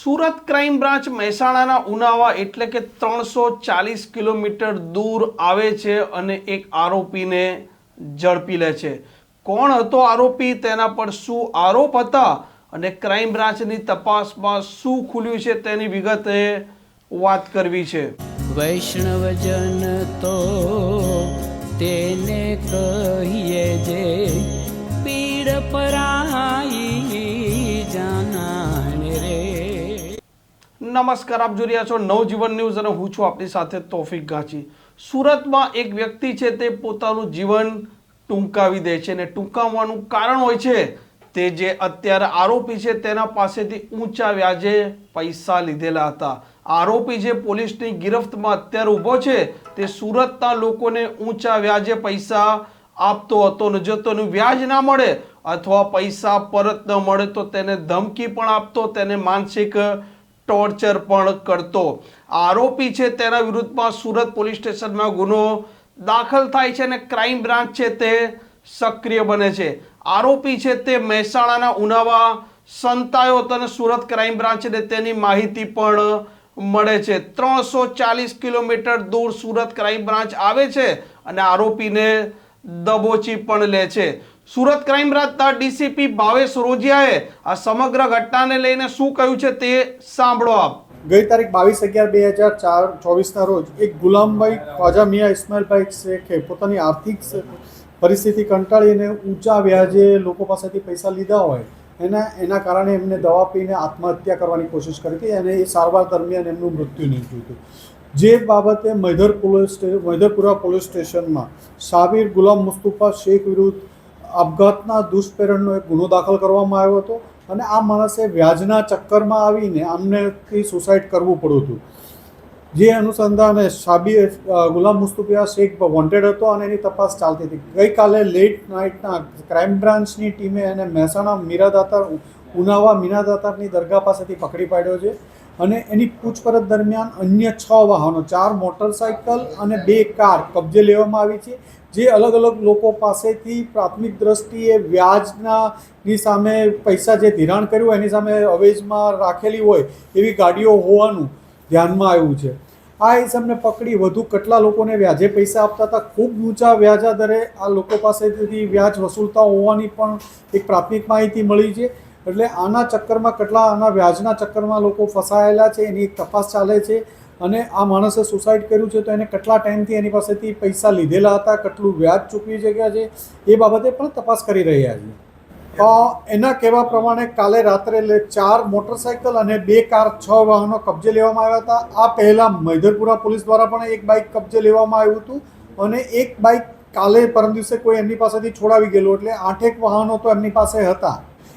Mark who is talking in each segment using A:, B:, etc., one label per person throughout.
A: Surat crime branch મહેસાણાના ઉનાવા એટલે કે ત્રણસો ચાલીસ કિલોમીટર દૂર આવે છે અને એક આરોપીને ઝડપી લે છે. કોણ હતો આરોપી? તેના પર શું આરોપ હતા? અને ક્રાઇમ બ્રાન્ચની તપાસમાં શું ખુલ્યું છે તેની વિગતે વાત કરવી છે.
B: વૈષ્ણવજન તો તેને કહીએ જે પીડ પરાઈ
A: નમસ્કાર, આપ જોઈ રહ્યા છો નવજીવન ન્યૂઝ અને હું છું આપની સાથે તોફિક ગાચી. સુરતમાં એક વ્યક્તિ છે તે પોતાનું જીવન ટૂંકાવી દે છે અને ટૂંકાવવાનું કારણ હોય છે તે જે અત્યારે આરોપી છે તેના પાસેથી ઊંચા વ્યાજે પૈસા લીધેલા હતા. આરોપી જે પોલીસની ગિરફ્તમાં અત્યારે ઊભો છે તે સુરતના લોકોને ઊંચા વ્યાજે પૈસા આપતો હતો ને જો તેનું વ્યાજ ના મળે અથવા પૈસા પરત ન મળે તો તેને ધમકી પણ આપતો, તેને માનસિક ટોર્ચર પણ કરતો. આરોપી છે તેના વિરુદ્ધમાં સુરત પોલીસ સ્ટેશનમાં ગુનો દાખલ થાય છે અને ક્રાઇમ બ્રાન્ચ છે તે સક્રિય બને છે. આરોપી છે તે મહેસાણાના ઉનાવા સંતાયો અને સુરત ક્રાઇમ બ્રાન્ચને તેની માહિતી પણ મળે છે. ત્રણસો ચાલીસ કિલોમીટર દૂર સુરત ક્રાઇમ બ્રાન્ચ આવે છે અને આરોપીને દબોચી પણ લે છે. સુરત ક્રાઇમ બ્રાન્ચના ડીસીપી ભાવેશ રોજિયાએ આ સમગ્ર ઘટનાને લઈને શું કહ્યું છે તે સાંભળો આપ.
C: ગઈ તારીખ બાવીસ અગિયાર બે હજાર ચાર ચોવીસના રોજ એક ગુલામભાઈ ખ્વાજા મિયા ઇસ્માઇલભાઈ શેખે પોતાની આર્થિક પરિસ્થિતિ કંટાળીને ઊંચા વ્યાજે લોકો પાસેથી પૈસા લીધા હોય એના એના કારણે એમને દવા પીને આત્મહત્યા કરવાની કોશિશ કરી હતી અને એ સારવાર દરમિયાન એમનું મૃત્યુ નીપજ્યું હતું. જે બાબતે મૈધર પોલીસ મૈધરપુરા પોલીસ સ્ટેશનમાં સાબિર ગુલામ મુસ્તુફા શેખ વિરુદ્ધ આપઘાતના દુષ્પ્રેરણનો એક ગુનો દાખલ કરવામાં આવ્યો હતો અને આ માણસે વ્યાજના ચક્કરમાં આવીને આમનેથી સુસાઇડ કરવું પડ્યું હતું. જે અનુસંધાને સાબી ગુલામ મુસ્તુફિયા શેખ વોન્ટેડ હતો અને એની તપાસ ચાલતી હતી. ગઈકાલે લેટ નાઇટના ક્રાઇમ બ્રાન્ચની ટીમે એને મહેસાણા મીરાદાતાર ઉનાવા મીનાદાતારની દરગાહ પાસેથી પકડી પાડ્યો છે. અને એની પૂછપરછ દરમિયાન અન્ય છ વાહનો, ચાર મોટરસાઇકલ અને બે કાર કબજે લેવામાં આવી છે. જે અલગ અલગ લોકો પાસેથી પ્રાથમિક દ્રષ્ટિએ વ્યાજના ની સામે પૈસા જે ધિરાણ કર્યું એની સામે અવેજમાં રાખેલી હોય એવી ગાડીઓ હોવાનું ધ્યાનમાં આવ્યું છે. આ ઇસમને પકડી વધુ કેટલા લોકોને વ્યાજે પૈસા આપતા હતા? ખૂબ ઊંચા વ્યાજા દરે આ લોકો પાસેથી વ્યાજ વસૂલતા હોવાની પણ એક પ્રાથમિક માહિતી મળી છે. એટલે આના ચક્કરમાં કેટલા, આના વ્યાજના ચક્કરમાં લોકો ફસાયેલા છે, એની તપાસ ચાલે છે. અને આ માણસે સુસાઇડ કર્યું છે, તો એને કેટલા ટાઈમથી એની પાસેથી પૈસા લીધેલા હતા, કેટલું વ્યાજ ચૂકવી શક્યા છે, એ બાબતે પણ તપાસ કરી રહ્યા છે. એના કહેવા પ્રમાણે કાલે રાત્રે ચાર મોટરસાયકલ અને બે કાર, છ વાહનો કબજે લેવામાં આવ્યા હતા. આ પહેલાં મૈધરપુરા પોલીસ દ્વારા પણ એક બાઇક કબજે લેવામાં આવ્યું હતું અને એક બાઇક કાલે પરમ દિવસે કોઈ એમની પાસેથી છોડાવી ગયેલું. એટલે આઠેક વાહનો તો એમની પાસે હતા.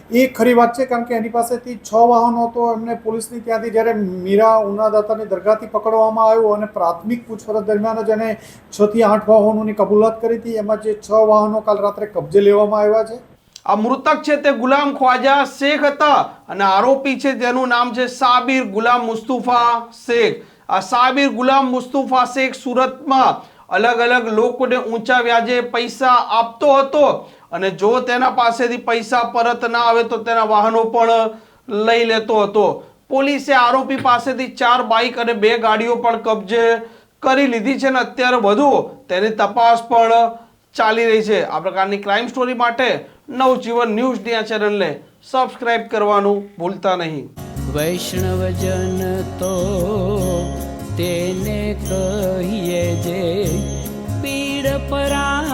C: એ ખરી વાત છે, કારણ કે એની પાસેથી છ વાહનો તો એમને પોલીસની ત્યાંથી જ્યારે મીરા ઉનાદાતાની દરગાહથી પકડવામાં આવ્યું અને પ્રાથમિક પૂછપરછ દરમિયાન જ એને છ થી આઠ વાહનોની કબૂલાત કરી હતી. એમાં જે છ વાહનો કાલ રાત્રે કબજે લેવામાં આવ્યા છે.
A: આ મૃતક છે તે ગુલામ ખ્વાજા શેખ હતા અને આરોપી છે તેનું નામ છે સાબિર ગુલામ મુસ્તુફા શેખ. આ સાબિર ગુલામ મુસ્તુફા શેખ સુરતમાં અલગ અલગ લોકોને ઊંચા વ્યાજે પૈસા આપતો હતો અને જો તેના પાસેથી પૈસા પરત ના આવે તો તેના વાહનો પણ લઈ લેતો હતો. પોલીસે આરોપી પાસેથી ચાર બાઇક અને બે ગાડીઓ પણ કબજે કરી લીધી છે અને અત્યારે વધુ તેની તપાસ પણ ચાલી રહી છે. આ પ્રકારની ક્રાઇમ સ્ટોરી માટે નવજીવન ન્યૂઝની આ ચેનલને સબસ્ક્રાઇબ કરવાનું ભૂલતા નહીં.
B: વૈષ્ણવજન તો તેને કહીએ જે પીડ પરા